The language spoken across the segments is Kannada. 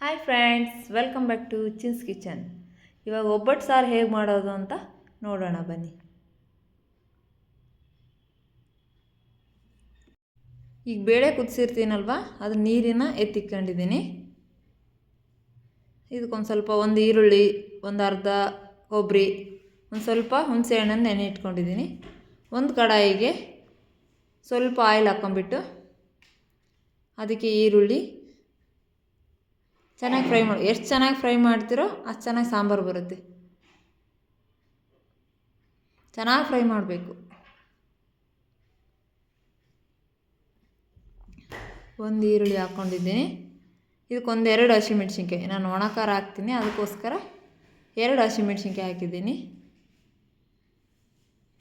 Hi friends welcome back to Chin's kitchen ಇವಾಗ ಒಬ್ಬಟ್ಟು ಸಾರು ಹೇಗೆ ಮಾಡೋದು ಅಂತ ನೋಡೋಣ ಬನ್ನಿ. ಈಗ ಬೇಳೆ ಕುದಿಸಿರ್ತೀನಲ್ವ ಅದು ನೀರಿನ ಎತ್ತಿಕೊಂಡಿದ್ದೀನಿ ಇದಕ್ಕೊಂದು ಸ್ವಲ್ಪ ಒಂದು ಈರುಳ್ಳಿ, ಒಂದು ಅರ್ಧ ಕೊಬ್ಬರಿ ಒಂದು ಸ್ವಲ್ಪ ಹುಣಸೆ ಹಣ್ಣನ್ನು ನೆನೆ ಇಟ್ಕೊಂಡಿದ್ದೀನಿ ಒಂದು ಕಡಾಯಿಗೆ ಸ್ವಲ್ಪ ಆಯಿಲ್ ಹಾಕ್ಕೊಂಬಿಟ್ಟು ಅದಕ್ಕೆ ಈರುಳ್ಳಿ ಚೆನ್ನಾಗಿ ಫ್ರೈ ಮಾಡಿ. ಎಷ್ಟು ಚೆನ್ನಾಗಿ ಫ್ರೈ ಮಾಡ್ತೀರೋ ಅಷ್ಟು ಚೆನ್ನಾಗಿ ಸಾಂಬಾರು ಬರುತ್ತೆ. ಚೆನ್ನಾಗಿ ಫ್ರೈ ಮಾಡಬೇಕು. ಒಂದು ಈರುಳ್ಳಿ ಹಾಕ್ಕೊಂಡಿದ್ದೀನಿ ಇದಕ್ಕೊಂದು ಎರಡು ಹಸಿಮೆಣ್ಸಿನ್ಕಾಯಿ ನಾನು ಒಣ ಖಾರ ಹಾಕ್ತೀನಿ, ಅದಕ್ಕೋಸ್ಕರ ಎರಡು ಹಸಿಮೆಣ್ಸಿನ್ಕಾಯಿ ಹಾಕಿದ್ದೀನಿ.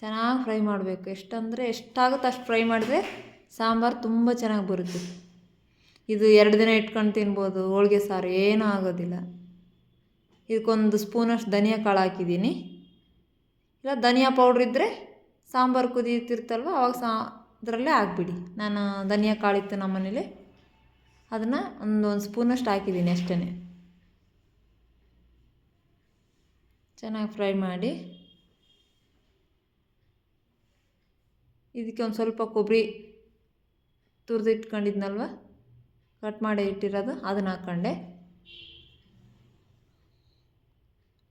ಚೆನ್ನಾಗಿ ಫ್ರೈ ಮಾಡಬೇಕು. ಎಷ್ಟಂದರೆ ಎಷ್ಟಾಗುತ್ತೆ ಅಷ್ಟು ಫ್ರೈ ಮಾಡಿದ್ರೆ ಸಾಂಬಾರು ತುಂಬ ಚೆನ್ನಾಗಿ ಬರುತ್ತೆ. ಇದು ಎರಡು ದಿನ ಇಟ್ಕೊಂಡು ತಿನ್ಬೋದು, ಹೋಳಿಗೆ ಸಾರು ಏನೂ ಆಗೋದಿಲ್ಲ. ಇದಕ್ಕೊಂದು ಸ್ಪೂನಷ್ಟು ಧನಿಯಾ ಕಾಳು ಹಾಕಿದ್ದೀನಿ. ಇಲ್ಲ, ಧನಿಯಾ ಪೌಡ್ರ್ ಇದ್ದರೆ ಸಾಂಬಾರು ಕುದಿಯುತ್ತಿರ್ತಲ್ವ, ಅವಾಗ ಸಾ, ಅದರಲ್ಲೇ ಹಾಕ್ಬಿಡಿ. ನಾನು ಧನಿಯಾ ಕಾಳಿತ್ತು ನಮ್ಮ ಮನೇಲಿ, ಅದನ್ನು ಒಂದು ಒಂದು ಸ್ಪೂನಷ್ಟು ಹಾಕಿದ್ದೀನಿ ಅಷ್ಟೇ ಚೆನ್ನಾಗಿ ಫ್ರೈ ಮಾಡಿ. ಇದಕ್ಕೆ ಒಂದು ಸ್ವಲ್ಪ ಕೊಬ್ಬರಿ ತುರಿದು ಇಟ್ಕೊಂಡಿದ್ನಲ್ವ? ಕಟ್ ಮಾಡಿ ಇಟ್ಟಿರೋದು, ಅದನ್ನು ಹಾಕ್ಕೊಂಡೆ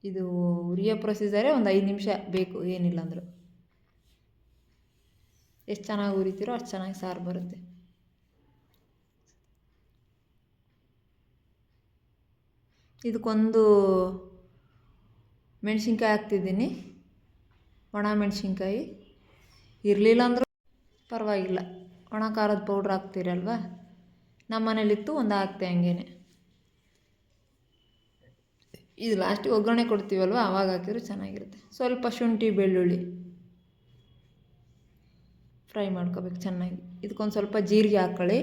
ಇದು ಉರಿಯೋ ಪ್ರೊಸೀಜರೇ ಒಂದು ಐದು ನಿಮಿಷ ಬೇಕು, ಏನಿಲ್ಲ ಅಂದರು. ಎಷ್ಟು ಚೆನ್ನಾಗಿ ಉರಿತೀರೋ ಅಷ್ಟು ಚೆನ್ನಾಗಿ ಸಾರು ಬರುತ್ತೆ. ಇದಕ್ಕೊಂದು ಮೆಣಸಿನ್ಕಾಯಿ ಹಾಕ್ತಿದ್ದೀನಿ. ಒಣ ಮೆಣಸಿನ್ಕಾಯಿ. ಇರಲಿಲ್ಲ ಅಂದರೂ ಪರವಾಗಿಲ್ಲ. ಒಣ ಖಾರದ ಪೌಡ್ರ್ ಹಾಕ್ತೀರಲ್ವ? ನಮ್ಮ ಮನೇಲಿತ್ತು ಒಂದು ಹಾಕ್ತೆ ಹಂಗೇನೆ. ಇದು ಲಾಸ್ಟಿಗೆ ಒಗ್ಗರಣೆ ಕೊಡ್ತೀವಲ್ವ ಆವಾಗ ಹಾಕಿದ್ರೆ ಚೆನ್ನಾಗಿರುತ್ತೆ. ಸ್ವಲ್ಪ ಶುಂಠಿ, ಬೆಳ್ಳುಳ್ಳಿ. ಫ್ರೈ ಮಾಡ್ಕೋಬೇಕು ಚೆನ್ನಾಗಿ. ಇದಕ್ಕೊಂದು ಸ್ವಲ್ಪ ಜೀರಿಗೆ ಹಾಕ್ಕೊಳ್ಳಿ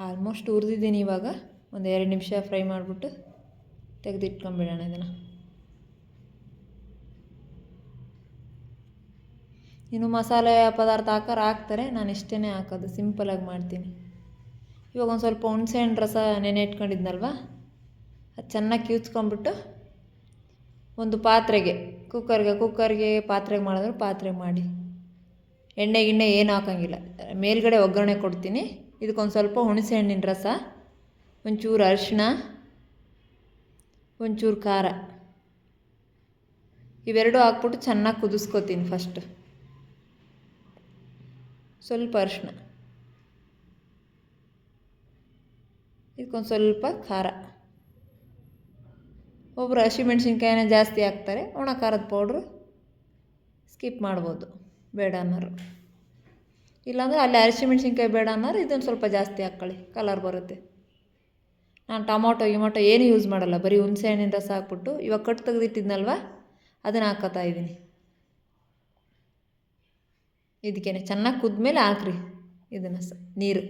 ಆಲ್ಮೋಸ್ಟ್ ಹುರಿದಿದ್ದೀನಿ ಇವಾಗ. ಒಂದು ಎರಡು ನಿಮಿಷ ಫ್ರೈ ಮಾಡಿಬಿಟ್ಟು ತೆಗೆದಿಟ್ಕೊಂಬಿಡೋಣ ಇದನ್ನು. ಇನ್ನು ಮಸಾಲೆ ಪದಾರ್ಥ ಹಾಕೋರು ಹಾಕ್ತಾರೆ, ನಾನು ಇಷ್ಟೇ ಹಾಕೋದು ಸಿಂಪಲಾಗಿ ಮಾಡ್ತೀನಿ. ಇವಾಗ ಒಂದು ಸ್ವಲ್ಪ ಹುಣಸೆ ಹಣ್ಣು ರಸ ನೆನೆ ಇಟ್ಕೊಂಡಿದ್ನಲ್ವ ಅದು ಚೆನ್ನಾಗಿ ಕಿವುಚ್ಕೊಂಬಿಟ್ಟು ಒಂದು ಪಾತ್ರೆಗೆ ಕುಕ್ಕರ್ಗೆ ಕುಕ್ಕರ್ಗೆ ಪಾತ್ರೆಗೆ ಮಾಡಿದ್ರೆ ಪಾತ್ರೆಗೆ ಮಾಡಿ. ಎಣ್ಣೆ ಗಿಣ್ಣೆ ಏನು ಹಾಕೋಂಗಿಲ್ಲ, ಮೇಲ್ಗಡೆ ಒಗ್ಗರಣೆ ಕೊಡ್ತೀನಿ. ಇದಕ್ಕೊಂದು ಸ್ವಲ್ಪ ಹುಣಸೆ ಹಣ್ಣಿನ ರಸ, ಒಂಚೂರು ಅರಿಶಿಣ, ಒಂಚೂರು ಖಾರ. ಇವೆರಡೂ ಹಾಕ್ಬಿಟ್ಟು ಚೆನ್ನಾಗಿ ಕುದಿಸ್ಕೊತೀನಿ ಫಸ್ಟ್ ಸ್ವಲ್ಪ ಅರಿಶಿಣ. ಇದಕ್ಕೊಂದು ಸ್ವಲ್ಪ ಖಾರ. ಒಬ್ಬರು ಹಸಿಮೆಣ್ಸಿನ್ಕಾಯಿನ ಜಾಸ್ತಿ ಹಾಕ್ತಾರೆ, ಒಣ ಖಾರದ ಪೌಡ್ರು ಸ್ಕಿಪ್ ಮಾಡ್ಬೋದು, ಬೇಡ ಅನ್ನೋರು. ಇಲ್ಲಾಂದರೆ ಅಲ್ಲಿ ಹಸಿಮೆಣ್ಸಿನ್ಕಾಯಿ ಬೇಡ ಅನ್ನೋರು ಇದೊಂದು ಸ್ವಲ್ಪ ಜಾಸ್ತಿ ಹಾಕ್ಕೊಳ್ಳಿ ಕಲರ್ ಬರುತ್ತೆ. ನಾನು ಟೊಮೊಟೊ, ಗಿಮೊಟೊ ಏನು ಯೂಸ್ ಮಾಡಲ್ಲ, ಬರೀ ಹುಣಸೆ ಹಣ್ಣಿನ ರಸ ಹಾಕ್ಬಿಟ್ಟು, ಇವಾಗ ಕಟ್ ತೆಗೆದಿಟ್ಟಿದ್ನಲ್ವ, ಅದನ್ನು ಹಾಕೋತಾ ಇದ್ದೀನಿ. ಇದಕ್ಕೇನೆ ಚೆನ್ನಾಗಿ ಕುದ್ಮೇಲೆ ಹಾಕ್ರಿ. ಇದನ್ನು ಸ, ನೀರು.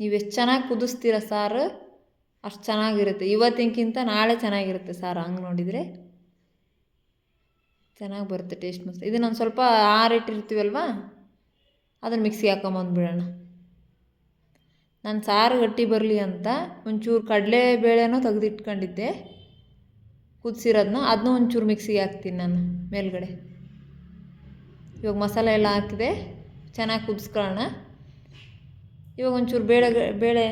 ನೀವು ಎಷ್ಟು ಚೆನ್ನಾಗಿ ಕುದಿಸ್ತೀರ ಸಾರು? ಅಷ್ಟು ಚೆನ್ನಾಗಿರುತ್ತೆ. ಇವತ್ತಿನಕ್ಕಿಂತ ನಾಳೆ ಚೆನ್ನಾಗಿರುತ್ತೆ ಸಾರು ಹಂಗೆ ನೋಡಿದರೆ. ಚೆನ್ನಾಗಿ ಬರುತ್ತೆ ಟೇಸ್ಟ್ ಮಸ್ತ್. ಇದನ್ನೊಂದು ಸ್ವಲ್ಪ ಆರಿಟ್ಟಿರ್ತೀವಲ್ವ ಅದನ್ನು ಮಿಕ್ಸಿಗೆ ಹಾಕೊಂಬಂದ್ಬಿಡೋಣ ನಾನು ಸಾರು ಗಟ್ಟಿ ಬರಲಿ ಅಂತ ಒಂಚೂರು ಕಡಲೆ ಬೇಳೆನೂ ತೆಗೆದಿಟ್ಕೊಂಡಿದ್ದೆ. ಕುದಿಸಿರೋದನ್ನ ಅದನ್ನೂ ಒಂಚೂರು ಮಿಕ್ಸಿಗೆ ಹಾಕ್ತೀನಿ ನಾನು ಮೇಲ್ಗಡೆ. ಇವಾಗ ಮಸಾಲೆ ಎಲ್ಲ ಹಾಕಿದೆ, ಚೆನ್ನಾಗಿ ಕುದಿಸ್ಕೊಳ್ಳೋಣ. ಇವಾಗ ಒಂಚೂರು ಬೇಳೆ ಬೇಳೆ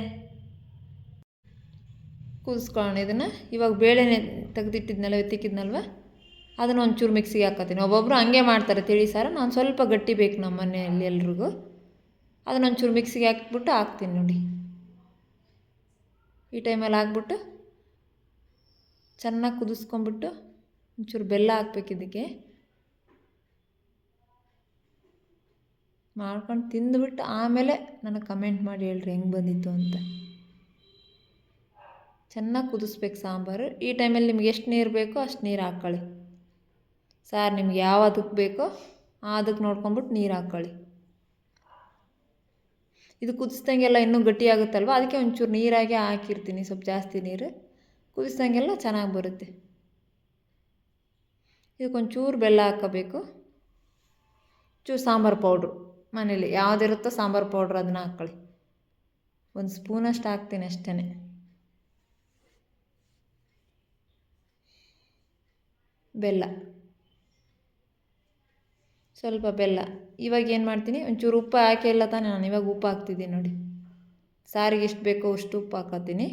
ಕುದಿಸ್ಕೊಳ್ಳೋಣ ಇದನ್ನು. ಇವಾಗ ಬೇಳೆನೆ ತೆಗೆದಿಟ್ಟಿದ್ನಲ್ವ, ಎತ್ತಿಕ್ಕಿದ್ನಲ್ವ? ಅದನ್ನು ಒಂಚೂರು ಮಿಕ್ಸಿಗೆ ಹಾಕೋತೀನಿ. ಒಬ್ಬೊಬ್ಬರು ಹಂಗೆ ಮಾಡ್ತಾರೆ ತಿಳಿ ಸಾರು. ನಾನು ಸ್ವಲ್ಪ ಗಟ್ಟಿ ಬೇಕು ನಮ್ಮ ಮನೆಯಲ್ಲಿ ಎಲ್ರಿಗೂ. ಅದನ್ನ ಒಂಚೂರು ಮಿಕ್ಸಿಗೆ ಹಾಕ್ಬಿಟ್ಟು ಹಾಕ್ತೀನಿ ನೋಡಿ. ಈ ಟೈಮಲ್ಲಿ ಹಾಕ್ಬಿಟ್ಟು ಚೆನ್ನಾಗಿ ಕುದಿಸ್ಕೊಂಬಿಟ್ಟು ಒಂಚೂರು ಬೆಲ್ಲ ಹಾಕ್ಬೇಕು ಇದಕ್ಕೆ. ಮಾಡ್ಕೊಂಡು ತಿಂದುಬಿಟ್ಟು ಆಮೇಲೆ ನನಗೆ ಕಮೆಂಟ್ ಮಾಡಿ ಹೇಳ್ರಿ ಹೆಂಗೆ ಬಂದಿತ್ತು ಅಂತ. ಚೆನ್ನಾಗಿ ಕುದಿಸ್ಬೇಕು ಸಾಂಬಾರು. ಈ ಟೈಮಲ್ಲಿ ನಿಮ್ಗೆ ಎಷ್ಟು ನೀರು ಬೇಕೋ ಅಷ್ಟು ನೀರು ಹಾಕ್ಕೊಳ್ಳಿ ಸಾರ್ ನಿಮ್ಗೆ ಯಾವ ಅದಕ್ಕೆ ಬೇಕೋ ಆ ಅದಕ್ಕೆ ನೋಡ್ಕೊಂಬಿಟ್ಟು ನೀರು ಹಾಕ್ಕೊಳ್ಳಿ ಇದು ಕುದಿಸ್ದಂಗೆಲ್ಲ ಇನ್ನೂ ಗಟ್ಟಿ ಆಗುತ್ತಲ್ವ ಅದಕ್ಕೆ ಒಂಚೂರು ನೀರಾಗೆ ಹಾಕಿರ್ತೀನಿ, ಸ್ವಲ್ಪ ಜಾಸ್ತಿ ನೀರು. ಕುದಿಸ್ದಂಗೆಲ್ಲ ಚೆನ್ನಾಗಿ ಬರುತ್ತೆ. ಇದಕ್ಕೊಂಚೂರು ಬೆಲ್ಲ ಹಾಕೋಬೇಕು. ಚೂರು ಸಾಂಬಾರು ಪೌಡ್ರು. ಮನೇಲಿ ಯಾವುದಿರುತ್ತೋ ಸಾಂಬಾರು ಪೌಡ್ರ್ ಅದನ್ನ ಹಾಕ್ಕೊಳ್ಳಿ ಒಂದು ಸ್ಪೂನಷ್ಟು ಹಾಕ್ತೀನಿ ಅಷ್ಟೇ ಬೆಲ್ಲ. ಸ್ವಲ್ಪ ಬೆಲ್ಲ. ಇವಾಗ ಏನು ಮಾಡ್ತೀನಿ? ಒಂಚೂರು ಉಪ್ಪು ಹಾಕಿ ಇಲ್ಲ ತಾನೇ ನಾನು ಇವಾಗ ಉಪ್ಪು ಹಾಕ್ತಿದ್ದೀನಿ ನೋಡಿ. ಸಾರಿಗೆ ಎಷ್ಟು ಬೇಕೋ ಅಷ್ಟು ಉಪ್ಪು ಹಾಕೋತೀನಿ.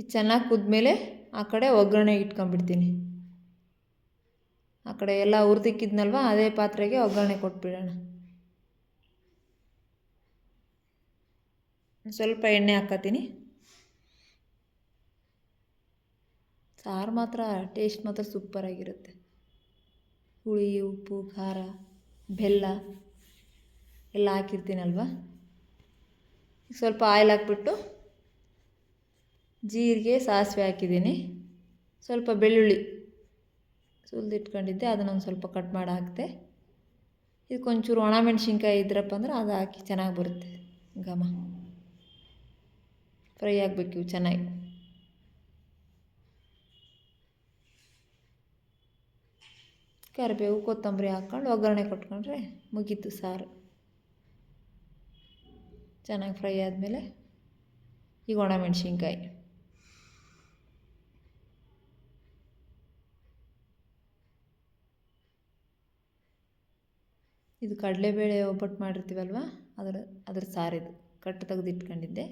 ಇದು ಚೆನ್ನಾಗಿ ಕುದ್ಮೇಲೆ ಆ ಕಡೆ ಒಗ್ಗರಣೆ ಇಟ್ಕೊಂಡ್ಬಿಡ್ತೀನಿ. ಆ ಕಡೆ ಎಲ್ಲ ಹುರಿದಿಕ್ಕಿದ್ನಲ್ವ, ಅದೇ ಪಾತ್ರೆಗೆ ಒಗ್ಗರಣೆ ಕೊಟ್ಬಿಡೋಣ. ಸ್ವಲ್ಪ ಎಣ್ಣೆ ಹಾಕತ್ತೀನಿ. ಸಾರು ಮಾತ್ರ, ಟೇಸ್ಟ್ ಮಾತ್ರ ಸೂಪರಾಗಿರುತ್ತೆ ಹುಳಿ, ಉಪ್ಪು, ಖಾರ, ಬೆಲ್ಲ ಎಲ್ಲ ಹಾಕಿರ್ತೀನಲ್ವ? ಸ್ವಲ್ಪ ಆಯಿಲ್ ಹಾಕ್ಬಿಟ್ಟು ಜೀರಿಗೆ, ಸಾಸಿವೆ ಹಾಕಿದ್ದೀನಿ. ಸ್ವಲ್ಪ ಬೆಳ್ಳುಳ್ಳಿ ಸುಲಿದಿಟ್ಕೊಂಡಿದ್ದೆ, ಅದನ್ನೊಂದು ಸ್ವಲ್ಪ ಕಟ್ ಮಾಡಿ ಹಾಕಿದೆ ಇದಕ್ಕೊಂಚೂರು ಒಣಮೆಣ್ಸಿನ್ಕಾಯಿ ಇದ್ರಪ್ಪ ಅಂದ್ರೆ ಅದು ಹಾಕಿ ಚೆನ್ನಾಗಿ ಬರುತ್ತೆ ಘಮ. ಫ್ರೈ ಆಗಬೇಕು ಇವು ಚೆನ್ನಾಗಿ. ಕರಿಬೇವು, ಕೊತ್ತಂಬರಿ ಹಾಕ್ಕೊಂಡು ಒಗ್ಗರಣೆ ಕೊಟ್ಕೊಂಡ್ರೆ ಮುಗೀತು ಸಾರು. ಚೆನ್ನಾಗಿ ಫ್ರೈ ಆದಮೇಲೆ ಈಗ ಒಣಮೆಣ್ಸಿನ್ಕಾಯಿ. ಇದು ಕಡಲೆಬೇಳೆ ಒಬ್ಬಟ್ಟು ಮಾಡಿರ್ತೀವಲ್ವ? ಅದರ, ಅದ್ರ ಸಾರಿದು. ಕಟ್ಟು ತೆಗೆದಿಟ್ಕೊಂಡಿದ್ದೆ.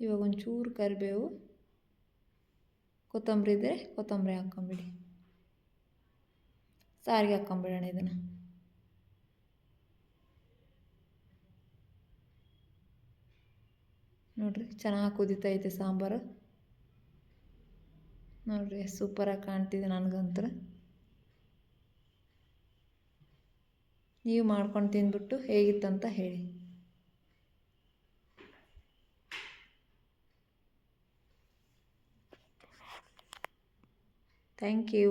ಇವಾಗ ಒಂಚೂರು ಕರಿಬೇವು. ಕೊತ್ತಂಬರಿ ಇದ್ದರೆ ಕೊತ್ತಂಬರಿ ಹಾಕ್ಕೊಂಬಿಡಿ. ಸಾರಿಗೆ ಹಾಕ್ಕೊಂಬಿಡೋಣ ಇದನ್ನು. ನೋಡಿರಿ, ಚೆನ್ನಾಗಿ ಕುದೀತೈತೆ ಸಾಂಬಾರು. ನೋಡಿರಿ ಸೂಪರಾಗಿ ಕಾಣ್ತಿದೆ ನನಗಂತೂ ನೀವು ಮಾಡ್ಕೊಂಡು ತಿಂದ್ಬಿಟ್ಟು ಹೇಗಿತ್ತಂತ ಹೇಳಿ. Thank you